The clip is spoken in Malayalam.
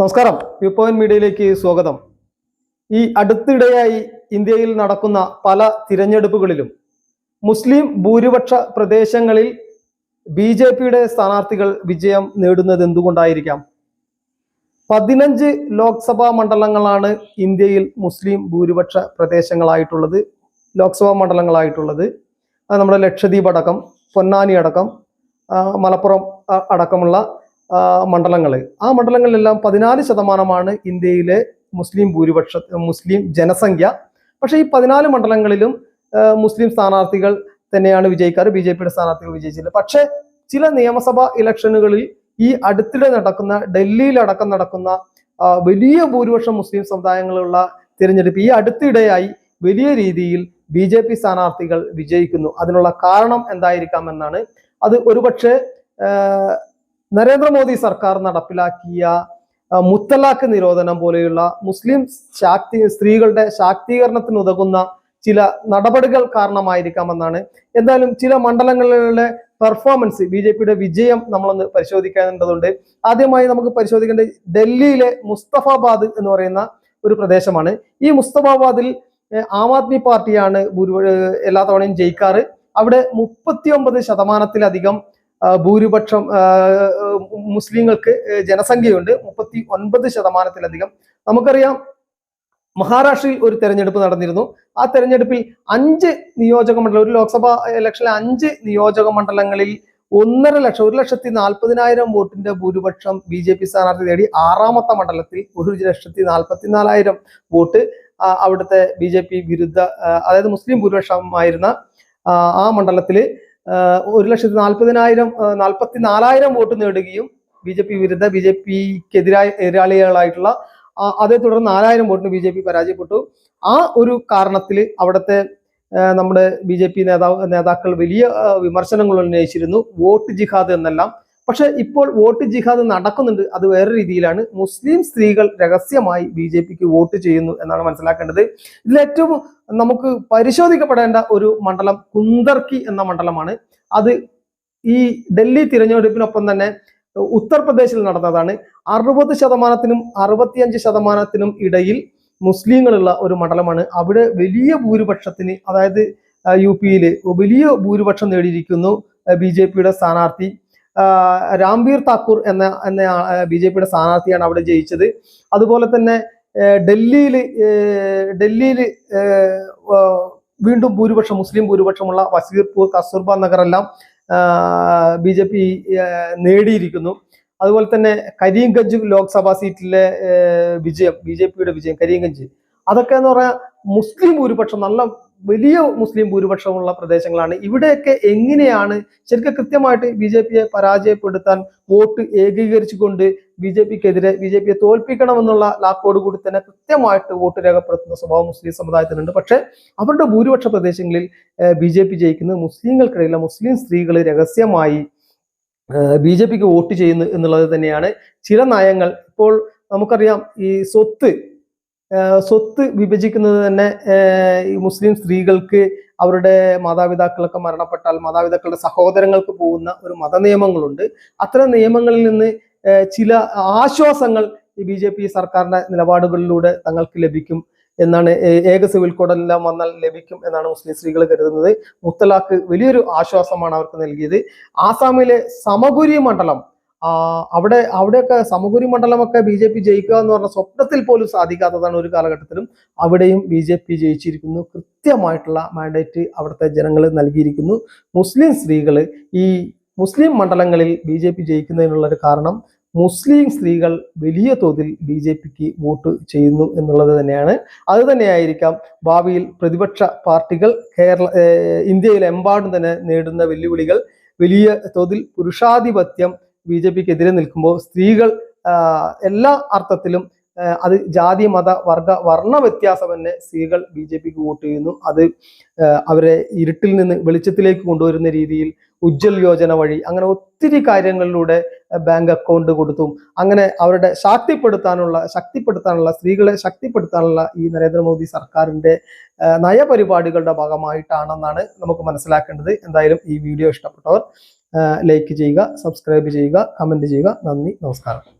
നമസ്കാരം. വ്യൂ പോയിന്റ് മീഡിയയിലേക്ക് സ്വാഗതം. ഈ അടുത്തിടെയായി ഇന്ത്യയിൽ നടക്കുന്ന പല തിരഞ്ഞെടുപ്പുകളിലും മുസ്ലിം ഭൂരിപക്ഷ പ്രദേശങ്ങളിൽ ബി ജെ പിയുടെ സ്ഥാനാർത്ഥികൾ വിജയം നേടുന്നത് എന്തുകൊണ്ടായിരിക്കാം? പതിനഞ്ച് ലോക്സഭാ മണ്ഡലങ്ങളാണ് ഇന്ത്യയിൽ മുസ്ലിം ഭൂരിപക്ഷ പ്രദേശങ്ങളായിട്ടുള്ളത് ലോക്സഭാ മണ്ഡലങ്ങളായിട്ടുള്ളത്. നമ്മുടെ ലക്ഷദ്വീപ് അടക്കം പൊന്നാനി അടക്കം മലപ്പുറം അടക്കമുള്ള മണ്ഡലങ്ങൾ ആ മണ്ഡലങ്ങളിലെല്ലാം പതിനാല് ശതമാനമാണ് ഇന്ത്യയിലെ മുസ്ലിം ഭൂരിപക്ഷ മുസ്ലിം ജനസംഖ്യ. പക്ഷേ ഈ പതിനാല് മണ്ഡലങ്ങളിലും മുസ്ലിം സ്ഥാനാർത്ഥികൾ തന്നെയാണ് വിജയിക്കാറ്. ബി ജെ പിയുടെ സ്ഥാനാർത്ഥികൾ വിജയിച്ചില്ല. പക്ഷേ ചില നിയമസഭാ ഇലക്ഷനുകളിൽ ഈ അടുത്തിടെ നടക്കുന്ന ഡൽഹിയിലടക്കം നടക്കുന്ന വലിയ ഭൂരിപക്ഷം മുസ്ലിം സമുദായങ്ങളുള്ള തിരഞ്ഞെടുപ്പ് ഈ അടുത്തിടെയായി വലിയ രീതിയിൽ ബി ജെ പി സ്ഥാനാർത്ഥികൾ വിജയിക്കുന്നു. അതിനുള്ള കാരണം എന്തായിരിക്കാം എന്നാണ് അത് ഒരുപക്ഷെ നരേന്ദ്രമോദി സർക്കാർ നടപ്പിലാക്കിയ മുത്തലാഖ് നിരോധനം പോലെയുള്ള മുസ്ലിം ശാക്തി സ്ത്രീകളുടെ ശാക്തീകരണത്തിന് ഉതകുന്ന ചില നടപടികൾ കാരണമായിരിക്കാമെന്നാണ്. എന്തായാലും ചില മണ്ഡലങ്ങളിലെ പെർഫോമൻസ് ബി ജെ പിയുടെ വിജയം നമ്മളൊന്ന് പരിശോധിക്കേണ്ടതുണ്ട്. ആദ്യമായി നമുക്ക് പരിശോധിക്കേണ്ടത് ഡൽഹിയിലെ മുസ്തഫാബാദ് എന്ന് പറയുന്ന ഒരു പ്രദേശമാണ്. ഈ മുസ്തഫാബാദിൽ ആം ആദ്മി പാർട്ടിയാണ് എല്ലാ തവണയും ജയിക്കാറ്. അവിടെ മുപ്പത്തിയൊമ്പത് ശതമാനത്തിലധികം ഭൂരിപക്ഷം മുസ്ലിങ്ങൾക്ക് ജനസംഖ്യയുണ്ട്. മുപ്പത്തി ഒൻപത് ശതമാനത്തിലധികം. നമുക്കറിയാം മഹാരാഷ്ട്രയിൽ ഒരു തെരഞ്ഞെടുപ്പ് നടന്നിരുന്നു. ആ തെരഞ്ഞെടുപ്പിൽ അഞ്ച് നിയോജക മണ്ഡലം ഒരു ലോക്സഭാ ഇലക്ഷനിലെ അഞ്ച് നിയോജക മണ്ഡലങ്ങളിൽ ഒന്നര ലക്ഷം ഒരു ലക്ഷത്തി നാൽപ്പതിനായിരം വോട്ടിന്റെ ഭൂരിപക്ഷം ബി ജെ പി സ്ഥാനാർത്ഥി നേടി. ആറാമത്തെ മണ്ഡലത്തിൽ ഒരു ലക്ഷത്തി നാൽപ്പത്തിനാലായിരം വോട്ട് അവിടുത്തെ ബി ജെ പി വിരുദ്ധ അതായത് മുസ്ലിം ഭൂരിപക്ഷമായിരുന്ന ആ മണ്ഡലത്തിൽ ഒരു ലക്ഷത്തി നാൽപ്പതിനായിരം നാൽപ്പത്തി നാലായിരം വോട്ട് നേടുകയും ബി ജെ പി വിരുദ്ധ ബി ജെ പിക്കെതിരായ എതിരാളികളായിട്ടുള്ള അതേ തുടർന്ന് നാലായിരം വോട്ടിന് ബി ജെ പി പരാജയപ്പെട്ടു. ആ ഒരു കാരണത്തിൽ അവിടുത്തെ നമ്മുടെ ബി ജെ പി നേതാവ് നേതാക്കൾ വലിയ വിമർശനങ്ങൾ ഉന്നയിച്ചിരുന്നു. വോട്ട് ജിഹാദ് എന്നെല്ലാം. പക്ഷെ ഇപ്പോൾ വോട്ട് ജിഹാദ് നടക്കുന്നുണ്ട്. അത് വേറെ രീതിയിലാണ്. മുസ്ലിം സ്ത്രീകൾ രഹസ്യമായി ബി ജെ പിക്ക് വോട്ട് ചെയ്യുന്നു എന്നാണ് മനസ്സിലാക്കേണ്ടത്. ഇതിൽ ഏറ്റവും നമുക്ക് പരിശോധിക്കപ്പെടേണ്ട ഒരു മണ്ഡലം കുന്ദർക്കി എന്ന മണ്ഡലമാണ്. അത് ഈ ഡൽഹി തിരഞ്ഞെടുപ്പിനൊപ്പം തന്നെ ഉത്തർപ്രദേശിൽ നടന്നതാണ്. അറുപത് ശതമാനത്തിനും അറുപത്തിയഞ്ച് ശതമാനത്തിനും ഇടയിൽ മുസ്ലിങ്ങളുള്ള ഒരു മണ്ഡലമാണ്. അവിടെ വലിയ ഭൂരിപക്ഷത്തിന് അതായത് യു പിയിൽ വലിയ ഭൂരിപക്ഷം നേടിയിരിക്കുന്നു ബി ജെ പിയുടെ സ്ഥാനാർത്ഥി. രാംവീർ താക്കൂർ എന്ന എന്ന ബി ജെ പിയുടെ സ്ഥാനാർത്ഥിയാണ് അവിടെ ജയിച്ചത്. അതുപോലെ തന്നെ ഡൽഹിയിൽ ഡൽഹിയിൽ വീണ്ടും ഭൂരിപക്ഷം മുസ്ലിം ഭൂരിപക്ഷമുള്ള വസീർപൂർ കസ്തൂർബ നഗർ എല്ലാം ബി ജെ പി നേടിയിരിക്കുന്നു. അതുപോലെ തന്നെ കരീംഗഞ്ച് ലോക്സഭാ സീറ്റിലെ വിജയം ബി ജെ പിയുടെ വിജയം കരീംഗഞ്ച് അതൊക്കെ എന്ന് പറയാൻ മുസ്ലിം ഭൂരിപക്ഷം നല്ല വലിയ മുസ്ലിം ഭൂരിപക്ഷമുള്ള പ്രദേശങ്ങളാണ്. ഇവിടെയൊക്കെ എങ്ങനെയാണ് ശരിക്കും കൃത്യമായിട്ട് ബി ജെ പിയെ പരാജയപ്പെടുത്താൻ വോട്ട് ഏകീകരിച്ചുകൊണ്ട് ബി ജെ പിക്കെതിരെ ബി ജെ പിയെ തോൽപ്പിക്കണമെന്നുള്ള ലാക്കോട് കൂടി തന്നെ കൃത്യമായിട്ട് വോട്ട് രേഖപ്പെടുത്തുന്ന സ്വഭാവം മുസ്ലിം സമുദായത്തിനുണ്ട്. പക്ഷേ അവരുടെ ഭൂരിപക്ഷ പ്രദേശങ്ങളിൽ ബി ജെ പി ജയിക്കുന്നത് മുസ്ലിങ്ങൾക്കിടയിലെ മുസ്ലിം സ്ത്രീകൾ രഹസ്യമായി ബി ജെ പിക്ക് വോട്ട് ചെയ്യുന്നു എന്നുള്ളത് തന്നെയാണ് ചില നയങ്ങൾ. ഇപ്പോൾ നമുക്കറിയാം ഈ സ്വത്ത് സ്വത്ത് വിഭജിക്കുന്നത് തന്നെ ഈ മുസ്ലിം സ്ത്രീകൾക്ക് അവരുടെ മാതാപിതാക്കളൊക്കെ മരണപ്പെട്ടാൽ മാതാപിതാക്കളുടെ സഹോദരങ്ങൾക്ക് പോകുന്ന ഒരു മതനിയമങ്ങളുണ്ട്. അത്തരം നിയമങ്ങളിൽ നിന്ന് ചില ആശ്വാസങ്ങൾ ഈ ബി ജെ പി സർക്കാരിന്റെ നിലപാടുകളിലൂടെ തങ്ങൾക്ക് ലഭിക്കും എന്നാണ് ഏക സിവിൽ കോഡെല്ലാം വന്നാൽ ലഭിക്കും എന്നാണ് മുസ്ലിം സ്ത്രീകൾ കരുതുന്നത്. മുത്തലാഖ് വലിയൊരു ആശ്വാസമാണ് അവർക്ക് നൽകിയത്. ആസാമിലെ സമഗുരി മണ്ഡലം അവിടെ അവിടെയൊക്കെ സമഗുരി മണ്ഡലമൊക്കെ ബി ജെ പി ജയിക്കുക എന്ന് പറഞ്ഞ സ്വപ്നത്തിൽ പോലും സാധിക്കാത്തതാണ് ഒരു കാലഘട്ടത്തിലും അവിടെയും ബി ജെ പി ജയിച്ചിരിക്കുന്നു. കൃത്യമായിട്ടുള്ള മാൻഡേറ്റ് അവിടുത്തെ ജനങ്ങൾ നൽകിയിരിക്കുന്നു. മുസ്ലിം സ്ത്രീകൾ ഈ മുസ്ലിം മണ്ഡലങ്ങളിൽ ബി ജെ പി ജയിക്കുന്നതിനുള്ളൊരു കാരണം മുസ്ലിം സ്ത്രീകൾ വലിയ തോതിൽ ബി ജെ പിക്ക് വോട്ട് ചെയ്യുന്നു എന്നുള്ളത് തന്നെയാണ്. അത് തന്നെയായിരിക്കാം ഭാവിയിൽ പ്രതിപക്ഷ പാർട്ടികൾ കേരള ഇന്ത്യയിലെമ്പാടും തന്നെ നേടുന്ന വെല്ലുവിളികൾ. വലിയ തോതിൽ പുരുഷാധിപത്യം ബി ജെ പിക്ക് എതിരെ നിൽക്കുമ്പോൾ സ്ത്രീകൾ എല്ലാ അർത്ഥത്തിലും അത് ജാതി മത വർഗ വർണ വ്യത്യാസം തന്നെ സ്ത്രീകൾ ബി ജെ പിക്ക് വോട്ട് ചെയ്യുന്നു. അത് അവരെ ഇരുട്ടിൽ നിന്ന് വെളിച്ചത്തിലേക്ക് കൊണ്ടുവരുന്ന രീതിയിൽ ഉജ്ജൽ യോജന വഴി അങ്ങനെ ഒത്തിരി കാര്യങ്ങളിലൂടെ ബാങ്ക് അക്കൗണ്ട് കൊടുത്തും അങ്ങനെ അവരുടെ ശാക്തിപ്പെടുത്താനുള്ള ശക്തിപ്പെടുത്താനുള്ള സ്ത്രീകളെ ശക്തിപ്പെടുത്താനുള്ള ഈ നരേന്ദ്രമോദി സർക്കാരിന്റെ നയപരിപാടികളുടെ ഭാഗമായിട്ടാണെന്നാണ് നമുക്ക് മനസ്സിലാക്കേണ്ടത്. എന്തായാലും ഈ വീഡിയോ ഇഷ്ടപ്പെട്ടവർ ലൈക്ക് ചെയ്യുക സബ്സ്ക്രൈബ് ചെയ്യുക കമന്റ് ചെയ്യുക. നന്ദി നമസ്കാരം.